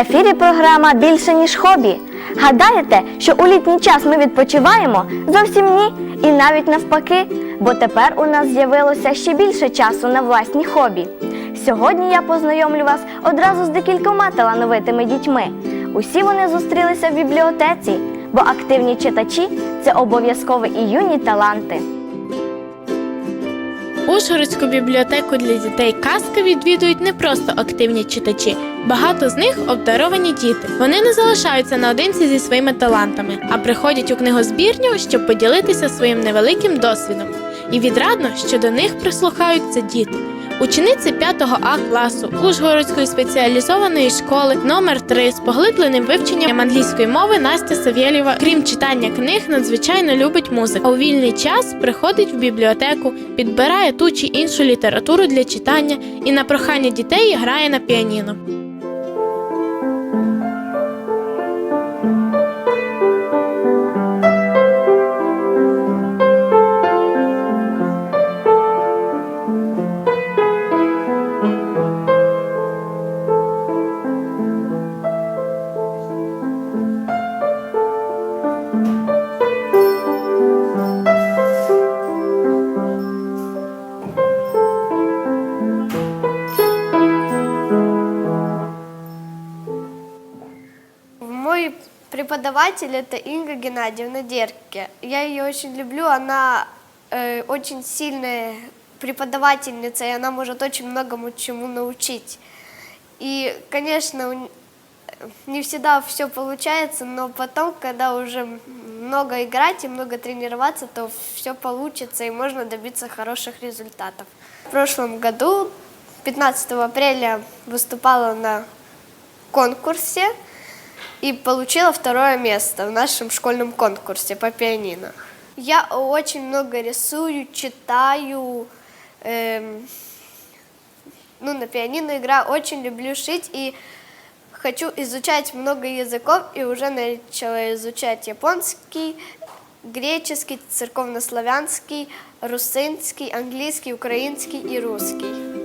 ефірі програма більше ніж хобі. Гадаєте, що у літній час ми відпочиваємо? Зовсім ні. І навіть навпаки, бо тепер у нас з'явилося ще більше часу на власні хобі. Сьогодні я познайомлю вас одразу з декількома талановитими дітьми. Усі вони зустрілися в бібліотеці, бо активні читачі це обов'язково і юні таланти. Ужгородську бібліотеку для дітей казка відвідують не просто активні читачі. Багато з них обдаровані діти. Вони не залишаються наодинці зі своїми талантами, а приходять у книгозбірню, щоб поділитися своїм невеликим досвідом. І відрадно, що до них прислухаються діти. Учениця 5 А класу Ужгородської спеціалізованої школи номер 3 з поглибленим вивченням англійської мови Настя Савєлєва, крім читання книг, надзвичайно любить музику. А у вільний час приходить в бібліотеку, підбирає ту чи іншу літературу для читання і на прохання дітей грає на піаніно. Преподаватель это Инга Геннадьевна Дерке. Я ее очень люблю, она э, очень сильная преподавательница, и она может очень многому чему научить. И, конечно, не всегда все получается, но потом, когда уже много играть и много тренироваться, то все получится и можно добиться хороших результатов. В прошлом году, 15 апреля, выступала на конкурсе и получила второе место в нашем школьном конкурсе по пианино. Я очень много рисую, читаю, эм, ну, на пианино играю, очень люблю шить и хочу изучать много языков и уже начала изучать японский, греческий, церковнославянский, русинский, английский, украинский и русский.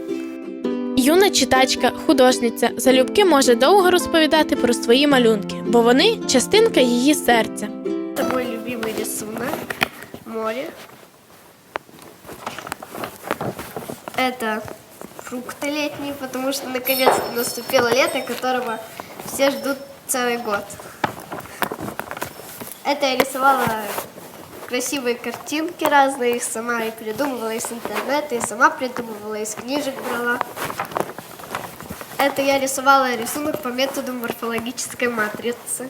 Юна читачка, художниця залюбки може довго розповідати про свої малюнки, бо вони частинка її серця. Это мой любимый рисунок. Море. Это фрукты летние, потому что наконец-то наступило лето, которого все ждут целый год. Это я рисовала красивые картинки разные, их сама и придумывала из интернета, и сама придумывала, из книжек брала. Это я рисовала рисунок по методу морфологической матрицы.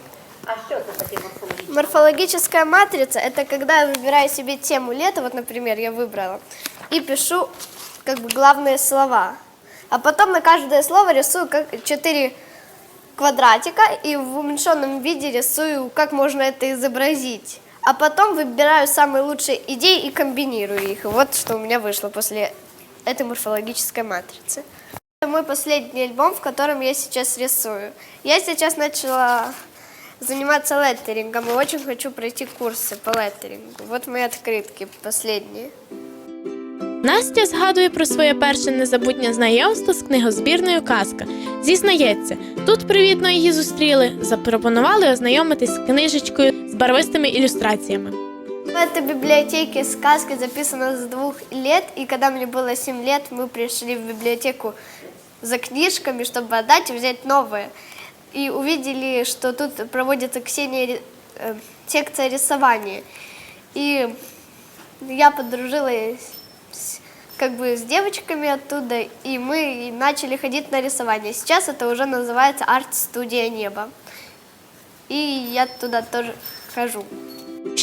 Морфологическая матрица – это когда я выбираю себе тему лета, вот, например, я выбрала, и пишу как бы главные слова. А потом на каждое слово рисую как четыре квадратика и в уменьшенном виде рисую, как можно это изобразить. А потом выбираю самые лучшие идеи и комбинирую их. И вот что у меня вышло после этой морфологической матрицы. Это мой последний альбом, в котором я сейчас рисую. Я сейчас начала заниматься леттерингом и очень хочу пройти курсы по леттерингу. Вот мои открытки последние. Настя згадує про своє перше незабутнє знайомство з книгозбірною казка. Зізнається, тут привітно її зустріли, запропонували ознайомитись з книжечкою з барвистими ілюстраціями. В этой библиотеке сказки записано с двух лет, и когда мне было 7 лет, мы пришли в библиотеку за книжками, чтобы отдать и взять новые. И увидели, что тут проводится Ксения, э, секция рисования. И я подружилась с- как бы с девочками оттуда, и мы начали ходить на рисование. Сейчас это уже называется арт-студия неба. И я туда тоже хожу.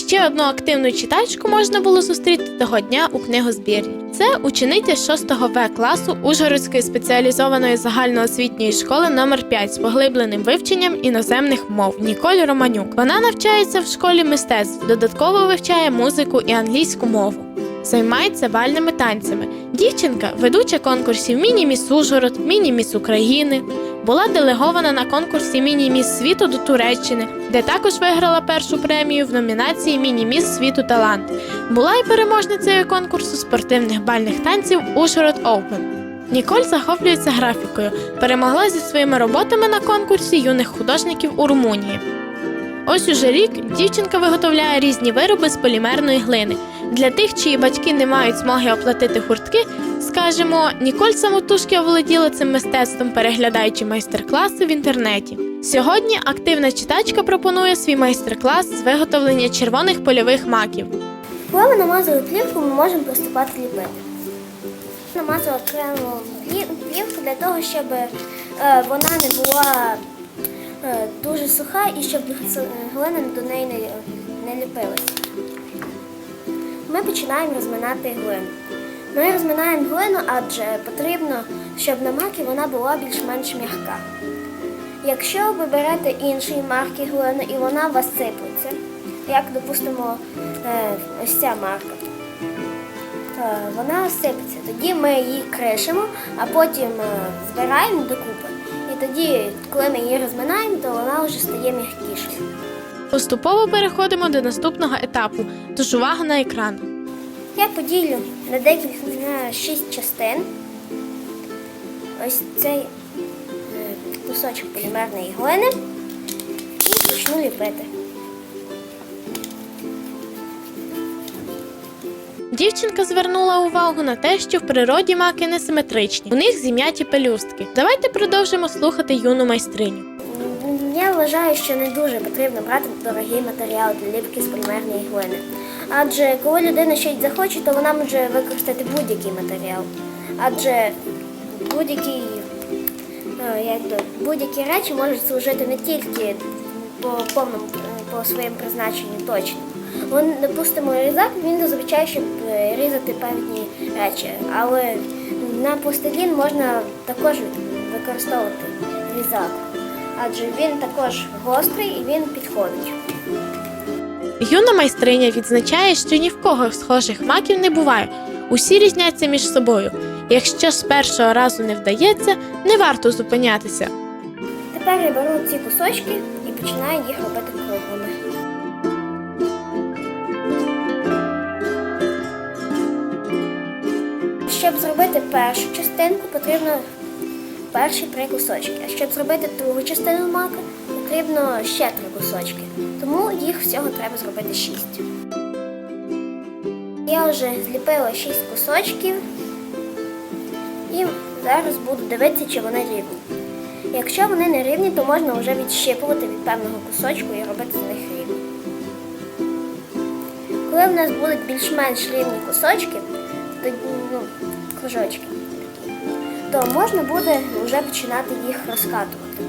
Ще одну активну читачку можна було зустріти того дня у книгозбірні. Це учениця 6 В класу Ужгородської спеціалізованої загальноосвітньої школи номер 5 з поглибленим вивченням іноземних мов Ніколь Романюк. Вона навчається в школі мистецтв, додатково вивчає музику і англійську мову. Займається бальними танцями. Дівчинка ведуча конкурсів Міні-міс Ужгород, Міні-міс України. Була делегована на конкурсі Міні-міс світу до Туреччини, де також виграла першу премію в номінації Міні-міс світу талант. Була й переможницею конкурсу спортивних бальних танців Ужгород Open. Ніколь захоплюється графікою, перемогла зі своїми роботами на конкурсі юних художників у Румунії. Ось уже рік дівчинка виготовляє різні вироби з полімерної глини. Для тих, чиї батьки не мають змоги оплатити гуртки, скажемо, Ніколь самотужки оволоділа цим мистецтвом, переглядаючи майстер-класи в інтернеті. Сьогодні активна читачка пропонує свій майстер-клас з виготовлення червоних польових маків. Коли ми намазали плівку, ми можемо приступати ліпити. Намазала окремо плівку для того, щоб е, вона не була е, дуже суха і щоб глина до неї не, ліпилася. Ми починаємо розминати глину. Ми розминаємо глину, адже потрібно, щоб на макі вона була більш-менш м'яка. Якщо ви берете іншої марки глини і вона у вас сиплеться, як, допустимо, е, ось ця марка, е, вона сипеться. Тоді ми її кришимо, а потім е, збираємо докупи. І тоді, коли ми її розминаємо, то вона вже стає м'якішою. Поступово переходимо до наступного етапу, тож увага на екран. Я поділю на декілька на шість частин. Ось цей е, кусочок полімерної глини і почну ліпити. Дівчинка звернула увагу на те, що в природі маки несиметричні, у них зім'яті пелюстки. Давайте продовжимо слухати юну майстриню. Вважаю, що не дуже потрібно брати дорогий матеріал для ліпки з полімерної глини. Адже коли людина щось захоче, то вона може використати будь-який матеріал. Адже будь-які, е, будь-які речі можуть служити не тільки по повному по своєму призначенню точно. Вон, допустимо, різак він зазвичай, щоб е, різати певні речі, але на пластилін можна також використовувати різак адже він також гострий і він підходить. Юна майстриня відзначає, що ні в кого схожих маків не буває. Усі різняться між собою. Якщо з першого разу не вдається, не варто зупинятися. Тепер я беру ці кусочки і починаю їх робити круглими. Щоб зробити першу частинку, потрібно перші три кусочки. А щоб зробити другу частину мака, потрібно ще три кусочки. Тому їх всього треба зробити шість. Я вже зліпила шість кусочків і зараз буду дивитися, чи вони рівні. Якщо вони не рівні, то можна вже відщипувати від певного кусочку і робити з них рівні. Коли в нас будуть більш-менш рівні кусочки, тоді, ну, кружочки, то можна буде вже починати їх розкатувати.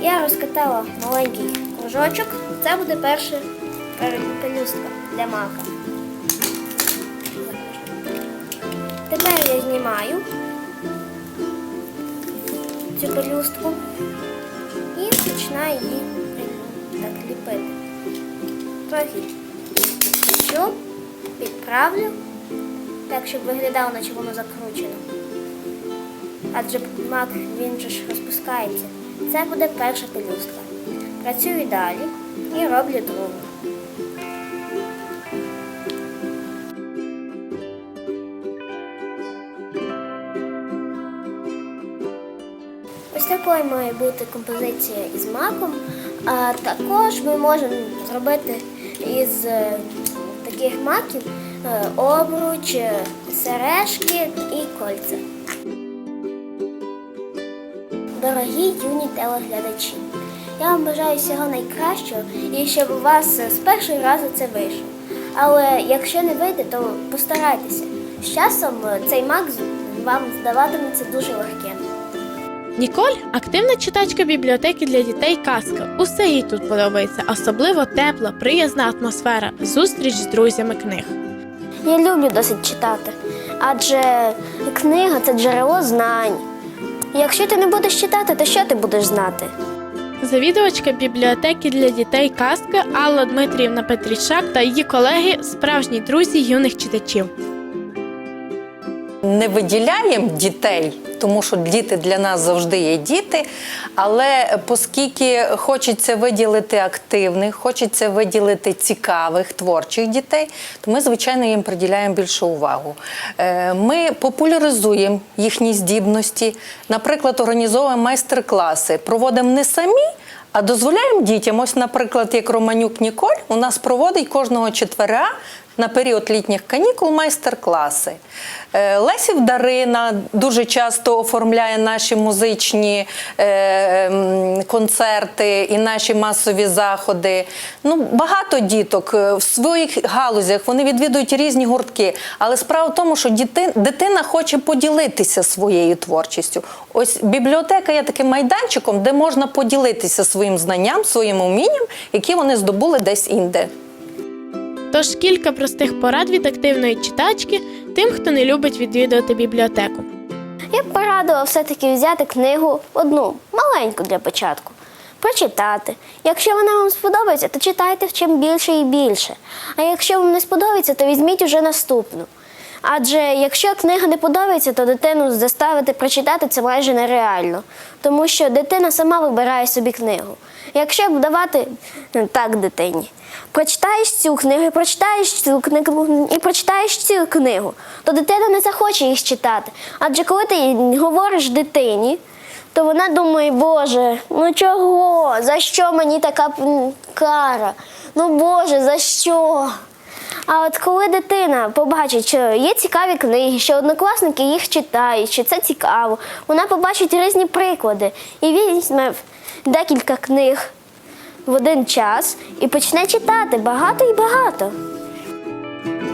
Я розкатала маленький кружочок, це буде перша пер- пелюстка для мака. Тепер я знімаю цю пелюстку і починаю її так ліпити. Трохи підпечу, підправлю, так, щоб виглядало, наче воно закручено. Адже мак він же ж розпускається. Це буде перша пелюстка. Працюю далі і роблю другу. Ось такою має бути композиція із маком. А також ми можемо зробити із е, таких маків обруч, е, сережки і кольця. Дорогі юні телеглядачі, я вам бажаю всього найкращого і щоб у вас е, з першого разу це вийшло. Але якщо не вийде, то постарайтеся. З часом е, цей мак вам здаватиметься дуже легким. Ніколь активна читачка бібліотеки для дітей казка. Усе їй тут подобається, особливо тепла, приязна атмосфера, зустріч з друзями книг. Я люблю досить читати, адже книга це джерело знань. Якщо ти не будеш читати, то що ти будеш знати? Завідувачка бібліотеки для дітей казка Алла Дмитріївна Петрішак та її колеги справжні друзі юних читачів. не виділяємо дітей тому що діти для нас завжди є діти. Але оскільки хочеться виділити активних, хочеться виділити цікавих творчих дітей, то ми, звичайно, їм приділяємо більшу увагу. Е, Ми популяризуємо їхні здібності, наприклад, організовуємо майстер-класи, проводимо не самі. А дозволяємо дітям, ось, наприклад, як Романюк Ніколь, у нас проводить кожного четверга на період літніх канікул майстер-класи. Е, Лесів Дарина дуже часто оформляє наші музичні е, концерти і наші масові заходи. Ну, багато діток е, в своїх галузях вони відвідують різні гуртки. Але справа в тому, що діти, дитина хоче поділитися своєю творчістю. Ось бібліотека є таким майданчиком, де можна поділитися своїм знанням, своїм умінням, які вони здобули десь інде. Тож кілька простих порад від активної читачки тим, хто не любить відвідувати бібліотеку. Я б порадила все-таки взяти книгу одну, маленьку для початку, прочитати. Якщо вона вам сподобається, то читайте чим більше і більше. А якщо вам не сподобається, то візьміть уже наступну. Адже якщо книга не подобається, то дитину заставити прочитати це майже нереально, тому що дитина сама вибирає собі книгу. Якщо б давати ну, так дитині, прочитаєш цю книгу, прочитаєш цю книгу і прочитаєш цю книгу, то дитина не захоче їх читати. Адже коли ти говориш дитині, то вона думає, Боже, ну чого? За що мені така кара? Ну Боже, за що? А от коли дитина побачить, що є цікаві книги, що однокласники їх читають, що це цікаво, вона побачить різні приклади і візьме декілька книг в один час і почне читати багато і багато.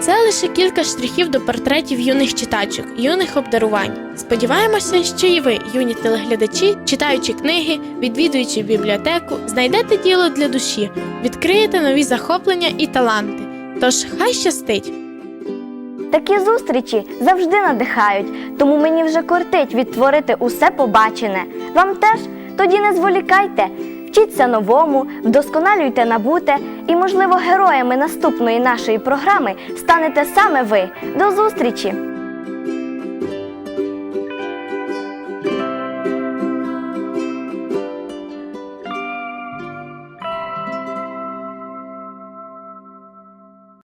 Це лише кілька штрихів до портретів юних читачок, юних обдарувань. Сподіваємося, що і ви, юні телеглядачі, читаючи книги, відвідуючи бібліотеку, знайдете діло для душі, відкриєте нові захоплення і таланти. Тож хай щастить! Такі зустрічі завжди надихають, тому мені вже кортить відтворити усе побачене. Вам теж тоді не зволікайте, вчіться новому, вдосконалюйте набуте, і, можливо, героями наступної нашої програми станете саме ви. До зустрічі!